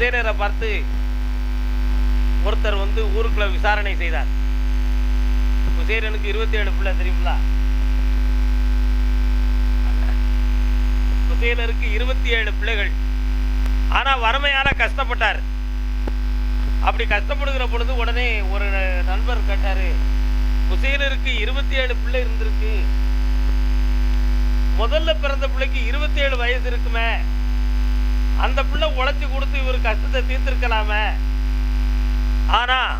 உசேனரை பார்த்து ஒருத்தர் வந்து ஊருக்குள்ள விசாரணை செய்தார். குசேலனுக்கு இருபத்தி ஏழு பிள்ளை தெரியுங்களா உசேனருக்கு இருபத்தி ஏழு பிள்ளைகள். ஆனா வறுமையால கஷ்டப்பட்டார். அப்படி கஷ்டப்படுகிற பொழுது உடனே ஒரு நண்பர் கேட்டாரு உசேனருக்கு இருபத்தி ஏழு பிள்ளை இருந்திருக்கு. முதல்ல பிறந்த பிள்ளைக்கு இருபத்தி ஏழு வயசு இருக்குமே. அந்த பிள்ளை உழைச்சி கொடுத்து இவர் கஷ்டத்தை தீர்த்திருக்கலாமே. ஆனா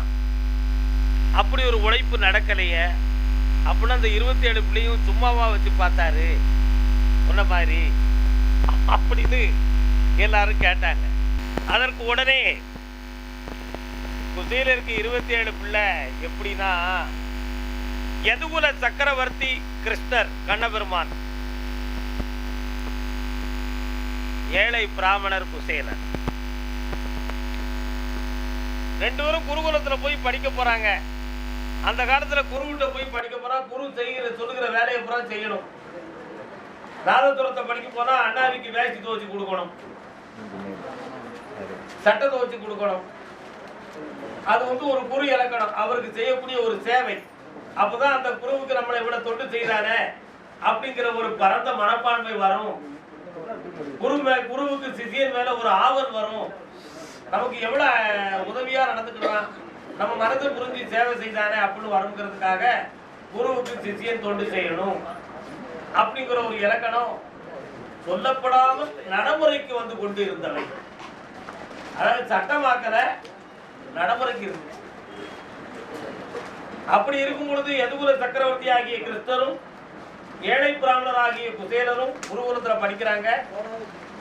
அப்படி ஒரு உழைப்பு நடக்கலையே. அப்படின்னு அந்த இருபத்தி ஏழு பிள்ளையும் சும்மாவா வச்சு பார்த்தாரு. சொன்ன மாதிரி. அப்படின்னு எல்லாரும் கேட்டாங்க. அதற்கு உடனே குசையில் இருக்க இருபத்தி ஏழு பிள்ளை எப்படின்னா எதுகுல சக்கரவர்த்தி கிருஷ்ணர் கண்ணபெருமான். ஏழை பிராமணர் குசேலர். ரெண்டு பேரும் குருகுலத்துல போய் படிக்க போறாங்க. அந்த காலத்துல குருகிட்ட போய் படிக்க போறா குரு செய்கிற சொல்லுகிற வேலையை பூரா செய்யணும். நாதத்துறத்தை படிக்க போனா அண்ணாவிக்கு வேஷ்டி துவச்சு கொடுக்கணும். சட்டை துவச்சு கொடுக்கணும். அது வந்து ஒரு குரு இலக்கணம். அவருக்கு செய்யக்கூடிய ஒரு சேவை. அப்பதான் அந்த குருவுக்கு நம்மளை விட தொண்டு செய்யறாரு அப்படிங்கிற ஒரு பரந்த மனப்பான்மை வரும். குரு மே குருவுக்கு சிசியன் மேல ஒரு ஆவல் வரும். நமக்கு எவ்வளவு உதவியா நடந்துக்கலாம் நம்ம மனதை புரிஞ்சு சேவை செய்தானே அப்படின்னு வருங்கிறதுக்காக குருவுக்கு சிசியன் தொண்டு செய்யணும். அப்படிங்கிற ஒரு இலக்கணம் சொல்லப்படாமல் நடைமுறைக்கு வந்து கொண்டு இருந்தவை. அதாவது சட்டமாக்கல நடைமுறைக்கு இருக்கு அப்படி இருக்கும் பொழுது எதுகுல சக்கரவர்த்தி ஆகிய கிறிஸ்தரும் ஏழை பிராமணர் ஆகிய குசேலரும் குருகுலத்துல படிக்கிறாங்க.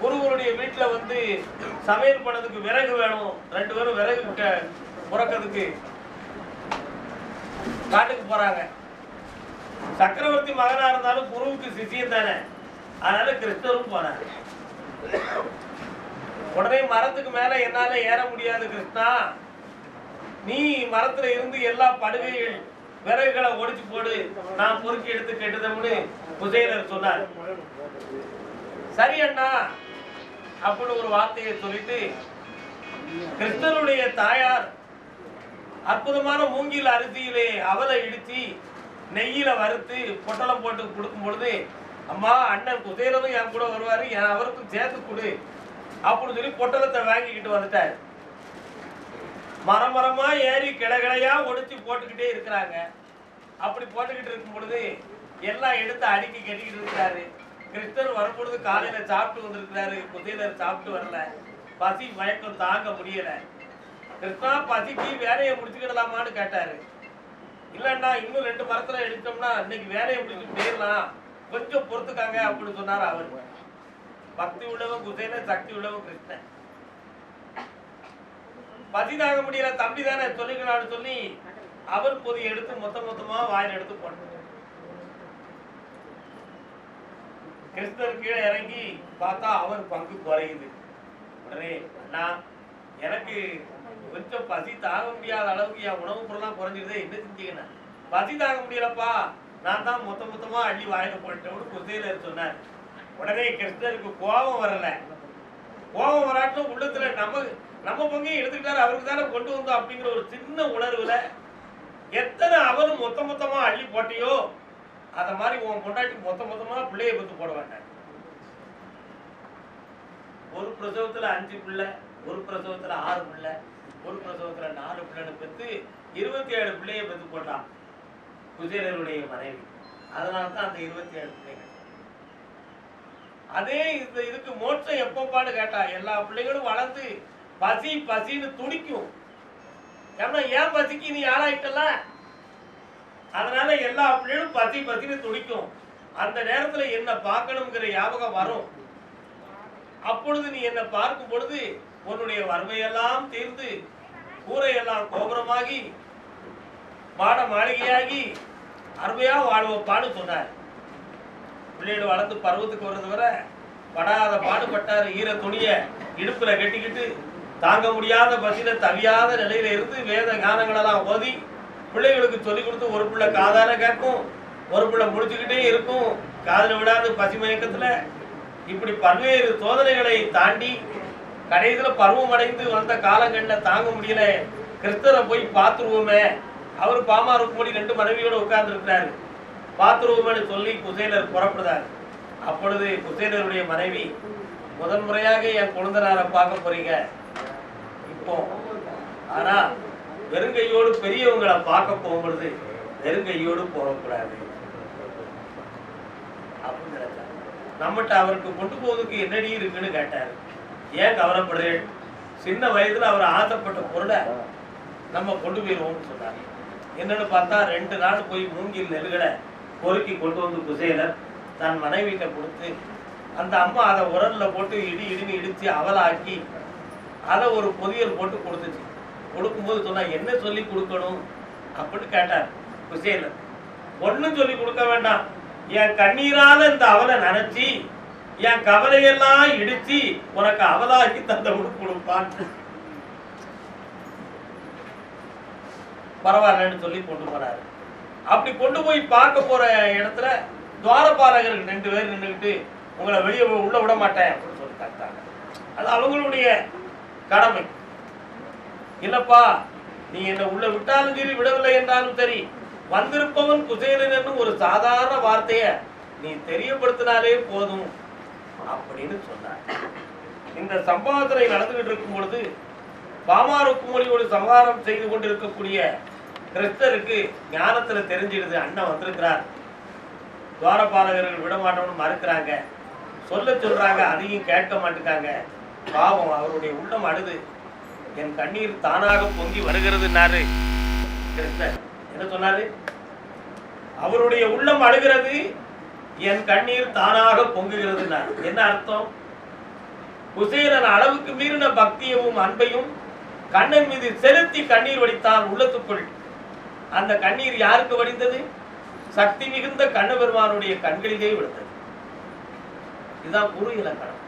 குருகுருடைய வீட்டில் வந்து சமையல் பண்ணதுக்கு விறகு வேணும். ரெண்டு பேரும் விறகு புறக்கிறதுக்கு காட்டுக்கு போறாங்க. சக்கரவர்த்தி மகனா இருந்தாலும் குருவுக்கு சிசியம் தானே. அதனால கிருஷ்ணரும் போனாங்க உடனே மரத்துக்கு மேல என்னால ஏற முடியாது கிருஷ்ணா. நீ மரத்துல இருந்து எல்லா படுகைகள் விறகுகளை ஒடிச்சு போடு. நான் பொறுக்கி எடுத்து கெட்டுதம்னு குசேலர் சொன்னார். சரி அண்ணா அப்படின்னு ஒரு வார்த்தையை சொல்லிட்டு கிருஷ்ணனுடைய தாயார் அற்புதமான மூங்கில் அரிசியிலே அவலை இடித்து நெய்யில வறுத்து பொட்டலம் போட்டு கொடுக்கும் பொழுது அம்மா அண்ணன் குசேலரும் என் கூட வருவாரு என் அவருக்கும் சேர்த்து கொடு அப்படின்னு சொல்லி பொட்டலத்தை வாங்கிக்கிட்டு வந்துட்டார். மரம் மரமா ஏறி கிளை ஒடிச்சு போட்டுக்கிட்டே இருக்கிறாங்க. அப்படி போட்டுக்கிட்டு இருக்கும் பொழுது எல்லாம் எடுத்து அடுக்கி கட்டிக்கிட்டு இருக்கிறாரு. கிறிஸ்தர் வரும்பொழுது காலையில சாப்பிட்டு வந்திருக்கிறாரு. குசேலர் சாப்பிட்டு வரல. பசி மயக்கம் தாங்க முடியல. கிருஷ்ணா பசிக்கு வேலையை முடிச்சுக்கிடலாமான்னு கேட்டாரு. இல்லைண்ணா இன்னும் ரெண்டு மரத்துல எடுத்தோம்னா இன்னைக்கு வேலையை முடிச்சு போயிடலாம். கொஞ்சம் பொறுத்துக்காங்க அப்படின்னு சொன்னார் அவர். பக்தி உள்ளவன் குசேன சக்தி உள்ளவன் கிருஷ்ணன். பசி தாங்க முடியல. தம்பி தானே சொல்லிக்கலாம்னு சொல்லி அவர் பொதி எடுத்து மொத்த மொத்தமா வாயில் எடுத்து போட்டார் கிருஷ்ணர் கீழே இறங்கி பார்த்தா அவர் பங்கு குறையுது. உடனே அண்ணா எனக்கு கொஞ்சம் பசி தாங்க முடியாத அளவுக்கு என் உணவு பொருளாம் குறைஞ்சிருந்தே என்ன செஞ்சீங்கன்னா? பசி தாங்க முடியலப்பா. நான் தான் மொத்த மொத்தமா அள்ளி வாயில போட்டேன்னு குசேலர் சொன்னார். உடனே கிருஷ்ணருக்கு கோபம் வரல. கோபம் வராட்டும் உள்ளத்துல நம்ம நம்ம பங்கையும் எடுத்துக்கிட்டாரு. அவருக்கு தானே கொண்டு வந்தோம் அப்படிங்கிற ஒரு சின்ன உணர்வுல எத்தனை அவரும் மொத்த மொத்தமா அள்ளி போட்டியோ அத மாதிரி உன் கொண்டாட்டி மொத்த மொத்தமா பிள்ளைய பத்து போட வேண்டாம். ஒரு பிரசவத்துல அஞ்சு பிள்ளை ஒரு பிரசவத்துல ஆறு பிள்ளை ஒரு பிரசவத்துல நாலு பிள்ளைன்னு பெற்று இருபத்தி ஏழு பிள்ளைய பெத்து போட்டான் குஜேரருடைய மனைவி. அதனால தான் அந்த இருபத்தி ஏழு பிள்ளைகள். அதே இந்த இதுக்கு மோட்சம் எப்பப்பான்னு கேட்டா எல்லா பிள்ளைகளும் வளர்ந்து பசி பசின்னு துடிக்கும். ஏன்னா ஏன் பசிக்கு? நீ ஆளாயிட்டல அதனால எல்லா பிள்ளைகளும் பசி பசின்னு துடிக்கும். அந்த நேரத்துல என்ன பார்க்கணுங்கிற ஞாபகம் வரும். அப்பொழுது நீ என்னை பார்க்கும் பொழுது உன்னுடைய வறுமையெல்லாம் தீர்ந்து கூரையெல்லாம் கோபுரமாகி மாட மாளிகையாகி அருமையா வாழ்வப்பான்னு சொன்னார். பிள்ளைகள் வளர்ந்து பருவத்துக்கு வர்றது வரை படாத பாடுபட்டார். ஈர துணிய இடுப்புல கட்டிக்கிட்டு தாங்க முடியாத பசியில தவியாத நிலையில இருந்து வேத கானங்களெல்லாம் ஓதி பிள்ளைகளுக்கு சொல்லிக் கொடுத்து ஒரு பிள்ளை காதால கேட்கும் ஒரு பிள்ளை முடிச்சுக்கிட்டே இருக்கும் காதல விடாத பசி மயக்கத்துல. இப்படி பல்வேறு சோதனைகளை தாண்டி கடைசியில பருவம் அடைந்து வந்த காலங்கள்ல தாங்க முடியல. கிறிஸ்தரை போய் பார்த்துருவோமே. அவர் பாமாருக்கு மூடி ரெண்டு மனைவியோட உட்கார்ந்து இருக்கிறாரு சொல்லி குசேலர் புறப்படுறாரு. அப்பொழுது குசேலருடைய மனைவி முதன் முறையாக என் குழந்தனாரை பார்க்க போறீங்க. இப்போ ஆனா வெறுங்கையோடு பெரியவங்களை பார்க்க போகும்பொழுது வெறுங்கையோடு போகக்கூடாது. அப்படின்னு நம்மகிட்ட அவருக்கு கொண்டு போவதுக்கு என்னடி இருக்குன்னு கேட்டாரு. ஏன் கவலைப்படுறேன்? சின்ன வயதுல அவர் ஆசைப்பட்ட பொருளை நம்ம கொண்டு போயிடுவோம்னு சொன்னார். என்னன்னு பார்த்தா ரெண்டு நாள் போய் மூங்கில் நெல்களை பொறுக்கி கொண்டு வந்து குசேலர் தன் மனைவிட்ட கொடுத்து அந்த அம்மா அதை உரல்ல போட்டு இடி இடின்னு இடிச்சு அவலாக்கி அதை ஒரு பொதியல் போட்டு கொடுத்துச்சு. கொடுக்கும்போது சொன்னா என்ன சொல்லி கொடுக்கணும்? அப்படின்னு கேட்டார். குசேல ஒன்றும் சொல்லி கொடுக்க வேண்டாம். என் கண்ணீரால இந்த அவலை நினைச்சு என் கவலையெல்லாம் இடிச்சு உனக்கு அவலாக்கி தந்தவனு கொடுப்பான். பரவாயில்லன்னு சொல்லி கொண்டு போறாரு. அப்படி கொண்டு போய் பார்க்க போற இடத்துல துவாரபாலகர்கள் ரெண்டு பேர் நின்றுக்கிட்டு உங்களை வெளியே உள்ள விட மாட்டேன் அப்படின்னு சொல்லி தடுத்தாங்க அது அவங்களுடைய கடமை. இல்லப்பா நீ என்னை உள்ள விட்டாலும் சரி விடவில்லை என்றாலும் சரி வந்திருப்பவன் குசேலன் என்னும் ஒரு சாதாரண வார்த்தைய நீ தெரியப்படுத்தினாலே போதும் அப்படின்னு சொன்னார். இந்த சம்பாதனை நடந்துகிட்டு இருக்கும் பொழுது பாமாருக்குமொழியோடு சம்ஹாரம் செய்து கொண்டிருக்கக்கூடிய கிறிஸ்தருக்கு ஞானத்துல தெரிஞ்சிடுது அண்ணன் வந்திருக்கிறார். துவாரபாலகர்கள் விட மாட்டோம்னு மறுக்கிறாங்க. சொல்ல சொல்றாங்க அதையும் கேட்க மாட்டேங்காங்க பாவம் அவருடைய உள்ளம் அழுது. என் கண்ணீர் தானாக பொங்கி வருகிறதுனாரு என்ன சொன்னாரு? அவருடைய உள்ளம் அழுகிறது என் கண்ணீர் தானாக பொங்குகிறதுனாரு என்ன அர்த்தம்? குசேலன் அளவுக்கு மீறின பக்தியமும் அன்பையும் கண்ணன் மீது செலுத்தி கண்ணீர் வடித்தான் உள்ளத்துக்குள். அந்த கண்ணீர் யாருக்கு வடிந்தது? சக்தி மிகுந்த கண்ணபெருமானுடைய கண்களிலே விழுந்தது. இதுதான் குரு இலக்கணம்.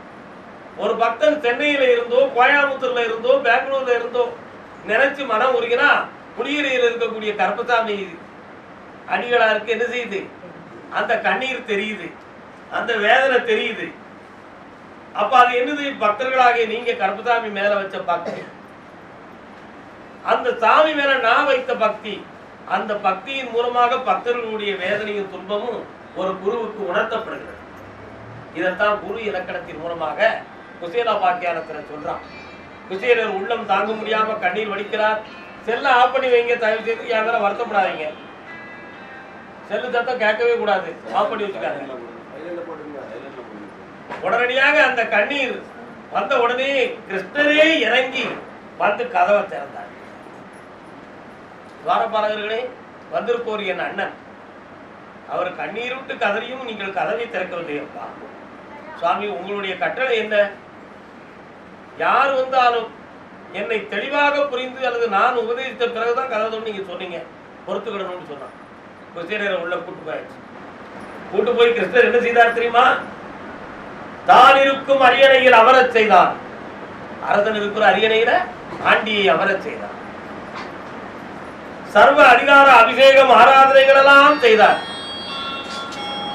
ஒரு பக்தன் சென்னையில இருந்தோ கோயம்புத்தூர்ல இருந்தோ பெங்களூர்ல இருந்தோ நினைச்சு மனம் உருகினா புளியரையில் இருக்கக்கூடிய கருப்பசாமி அடிகளாருக்கு என்ன செய்யுது? அந்த கண்ணீர் தெரியுது அந்த வேதனை தெரியுது. அப்ப அது என்னது? பக்தர்களாக நீங்க கருப்பசாமி மேல வச்ச பக்தி. அந்த சாமி மேல நான் வைத்த பக்தி அந்த பக்தியின் மூலமாக பக்தர்களுடைய வேதனையும் துன்பமும் ஒரு குருவுக்கு உணர்த்தப்படுகிறது. இதைத்தான் குரு இலக்கணத்தின் மூலமாக குசேலா பாக்கியானத்துல சொல்றான். குசேலர் உள்ளம் தாங்க முடியாம கண்ணீர் வடிக்கிறார். செல்ல ஆஃப் பண்ணி வைங்க தயவு செய்து. என் வருத்தப்படாதீங்க செல்லு தத்தம் கேட்கவே கூடாது. ஆஃப் பண்ணி வச்சுக்காதீங்க. உடனடியாக அந்த கண்ணீர் வந்த உடனே கிருஷ்ணரே இறங்கி வந்து கதவை திறந்தார். துவாரபாலகர்களே வந்திருப்போர் என் அண்ணன். அவர் கண்ணீர் விட்டு கதறியும் நீங்கள் கதவை திறக்கவில்லையப்பா சுவாமி உங்களுடைய கட்டளை என்ன? யார் வந்தாலும் என்னை தெளிவாக புரிந்து அல்லது நான் உபதேசித்த பிறகுதான் கதவு நீங்க சொன்னீங்க. பொறுத்துக்கிடணும்னு சொன்னான். கிருஷ்ணரை உள்ள கூட்டு போயாச்சு. கூட்டு போய் கிறிஸ்தர் என்ன செய்தார் தெரியுமா? தான் இருக்கும் அரியணையில் அமரச் செய்தான் அரசன் இருக்கிற அரியணையில ஆண்டியை அமரச் செய்தார். சர்வ அதிகார அபிஷேகம் ஆராதனைகள் எல்லாம் செய்தார்.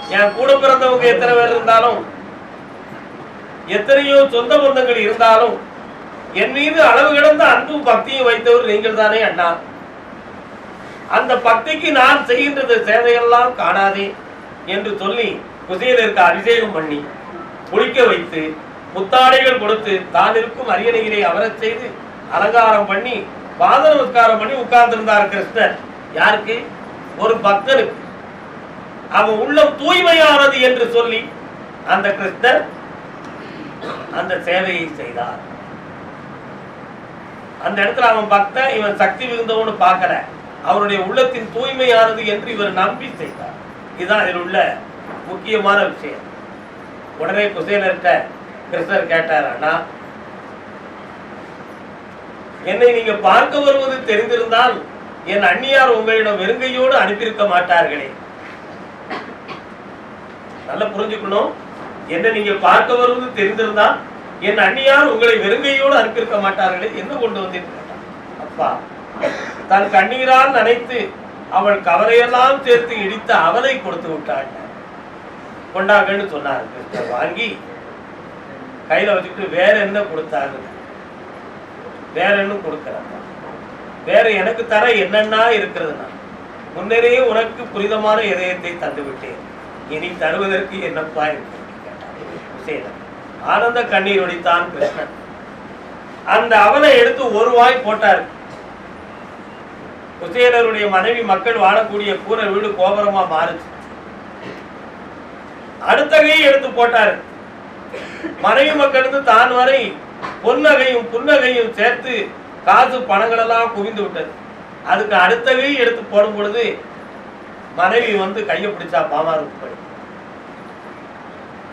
என் கூட பிறந்தவங்க எத்தனை பேர் இருந்தாலும் எத்தனையோ சொந்த பந்தங்கள் இருந்தாலும் என் மீது அளவு கிடந்த அன்பும் பக்தியும் வைத்தவர் நீங்கள் தானே அண்ணா. அந்த பக்திக்கு நான் செய்கின்றது சேவையெல்லாம் காணாதே என்று சொல்லி குசேலருக்கு அபிஷேகம் பண்ணி குளிக்க வைத்து முத்தாடைகள் கொடுத்து தான் இருக்கும் அரியணையிலே அமரச் செய்து அலங்காரம் பண்ணி பாத நமஸ்காரம் பண்ணி உட்கார்ந்திருந்தார் கிருஷ்ணர். யாருக்கு? ஒரு பக்தருக்கு அவன் உள்ளம் தூய்மையானது என்று சொல்லி அந்த கிருஷ்ணர் அந்த சேவையை செய்தார். அந்த இடத்துல அவன் பக்தன் இவன் சக்தி மிகுந்தவனு பார்க்கல. அவருடைய உள்ளத்தின் தூய்மையானது என்று இவர் நம்பி செய்தார். இதுதான் இதில் உள்ள முக்கியமான விஷயம். உடனே குசேலர்கிட்ட கிருஷ்ணர் கேட்டார் அண்ணா என்னை நீங்க பார்க்க வருவது தெரிந்திருந்தால் என் அந்நியார் உங்களிடம் வெறுங்கையோடு அனுப்பியிருக்க மாட்டார்களே. நல்லா புரிஞ்சுக்கணும். என்ன நீங்க பார்க்க வருவது தெரிந்திருந்தால் என் அண்ணியார் உங்களை வெறுங்கையோடு அனுப்பியிருக்க மாட்டார்களே என்ன கொண்டு வந்தீங்க அப்பா தன் கண்ணீரால் நனைத்து அவள் கவலையெல்லாம் சேர்த்து இடித்த அவலை கொடுத்து விட்டாள். கொண்டாங்கன்னு சொன்னார் வாங்கி. கையில வச்சுட்டு வேற என்ன கொடுத்தாரு? வேற என்ன கொடுக்கிறாங்க வேற எனக்கு தர என்னென்னா இருக்கிறதுனா? முன்னரே உனக்கு புரிதமான இதயத்தை தந்து விட்டேன் இனி தருவதற்கு என்னப்பா இருக்கு? செய்தான் ஆனந்த கண்ணீர் ஒடித்தான் கிருஷ்ணன். அந்த அவலை எடுத்து ஒரு வாய் போட்டார். குசேலருடைய மனைவி மக்கள் வாழக்கூடிய கூரை வீடு கோபுரமா மாறுச்சு. அடுத்த கையை எடுத்து போட்டார். மனைவி மக்களுக்கு தான் வரை பொன்னகையும் புன்னகையும் சேர்த்து காசு பணங்கள் எல்லாம் குவிந்து விட்டது. அதுக்கு அடுத்த எடுத்து போடும் பொழுது மனைவி வந்து கையை பிடிச்சா பாமாருக்கு படி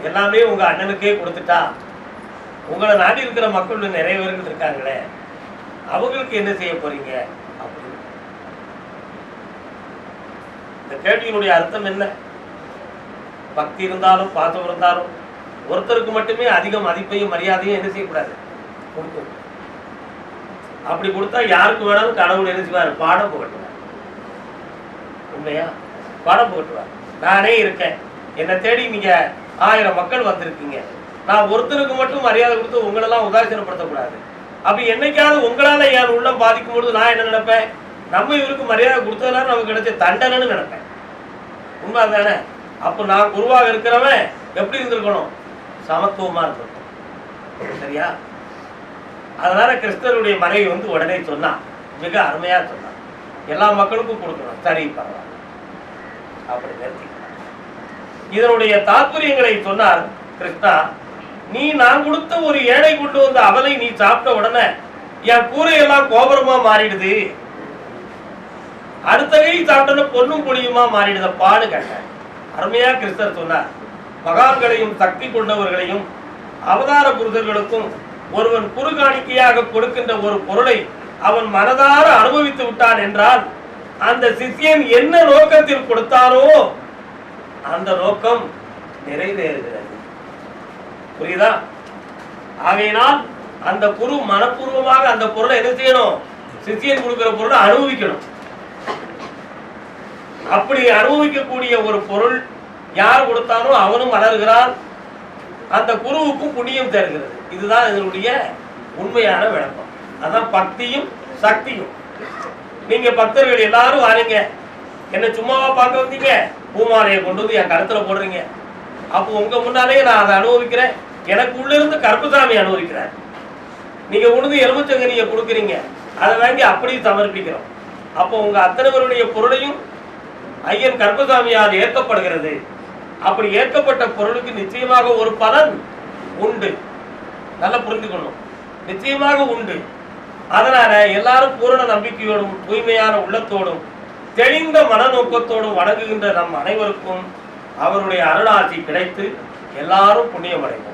எல்லாமே உங்க அண்ணனுக்கே கொடுத்துட்டா? உங்களை நாட்டி இருக்கிற மக்கள் நிறைய பேர்கள் இருக்காங்களே. அவங்களுக்கு என்ன செய்ய போறீங்க? அப்படின்னு. இந்த கேள்வியினுடைய அர்த்தம் என்ன? பக்தி இருந்தாலும் பாசம் இருந்தாலும் ஒருத்தருக்கு மட்டுமே அதிக மதிப்பையும் மரியாதையும் என்ன செய்யக்கூடாது? கொடுக்கணும். அப்படி கொடுத்தா யாருக்கு வேணாலும் கடவுள் என்ன செய்வார்? பாடம் புகட்டுவார். உண்மையா? பாடம் புகட்டுவார். நானே இருக்கேன். என்னை தேடி நீங்க ஆயிரம் மக்கள் வந்திருக்கீங்க. நான் ஒருத்தருக்கு மட்டும் மரியாதை கொடுத்து உங்களெல்லாம் உதாசீனப்படுத்தக்கூடாது. அப்படி என்னைக்காவது உங்களால என் உள்ளம் பாதிக்கும் பொழுது நான் என்ன நினைப்பேன்? நம்ம இவருக்கு மரியாதை கொடுத்ததுனால நமக்கு கிடைச்ச தண்டனைன்னு நினைப்பேன். உண்மை தானே அப்போ நான் குருவாக இருக்கிறவன் எப்படி இருந்திருக்கணும்? சமத்துவமா இருந்திருக்கணும். சரியா? அதனால கிறிஸ்தருடைய மனைவி வந்து உடனே சொன்னான் மிக அருமையா சொன்னான் எல்லா மக்களுக்கும் கொடுக்கணும். சரி பரவாயில்ல. அப்படி நிறுத்திக்கணும் இதனுடைய தாத்பரியங்களை சொன்னார் கிருஷ்ணா நீ நான் கொடுத்த ஒரு ஏழை கொண்டு வந்த அவலை நீ சாப்பிட்ட உடனே என் கூரையெல்லாம் கோபுரமா மாறிடுது. அடுத்த கை சாப்பிட்டன பொண்ணும் பொடியுமா மாறிடுத. பாடு கேட்டேன் அருமையா கிறிஸ்தர் சொன்னார். மகான்களையும் சக்தி கொண்டவர்களையும் அவதார புருஷர்களுக்கும் ஒருவன் குறுகாணிக்கையாக கொடுக்கின்ற ஒரு பொருளை அவன் மனதார அனுபவித்து விட்டான் என்றால் அந்த சிஷ்யன் என்ன நோக்கத்தில் கொடுத்தானோ அந்த நோக்கம் நிறைவேறுகிறது. புரியுதா? ஆகையினால் அந்த குரு மனப்பூர்வமாக அந்த பொருளை என்ன செய்யணும்? சித்தியன் கொடுக்கிற பொருளை அனுபவிக்கணும். அப்படி அனுபவிக்கக்கூடிய ஒரு பொருள் யார் கொடுத்தாலும் அவனும் வளர்கிறான். அந்த குருவுக்கும் புண்ணியம் தருகிறது. இதுதான் இதனுடைய உண்மையான விளக்கம். அதான் பக்தியும் சக்தியும். நீங்க பக்தர்கள் எல்லாரும் வாரீங்க. என்ன சும்மாவா பார்க்க வந்தீங்க? பூமாலையை கொண்டு வந்து என் கருத்துல போடுறீங்க. அப்போ உங்க முன்னாலேயே நான் அதை அனுபவிக்கிறேன். எனக்கு உள்ள இருந்து கருப்புசாமி அனுபவிக்கிறார். நீங்க உணவு எலுமிச்சங்கனியை கொடுக்குறீங்க. அதை வாங்கி அப்படியே சமர்ப்பிக்கிறோம் அப்போ உங்க அத்தனை பேருடைய பொருளையும் ஐயன் கருப்பசாமியால் ஏற்கப்படுகிறது. அப்படி ஏற்கப்பட்ட பொருளுக்கு நிச்சயமாக ஒரு பலன் உண்டு. நல்லா புரிந்துக்கணும் நிச்சயமாக உண்டு. அதனால எல்லாரும் பூரண நம்பிக்கையோடும் தூய்மையான உள்ளத்தோடும் தெளிந்த மனநோக்கத்தோடு வணங்குகின்ற நம் அனைவருக்கும் அவருடைய அருளாட்சி கிடைத்து எல்லாரும் புண்ணியமடைவோம்.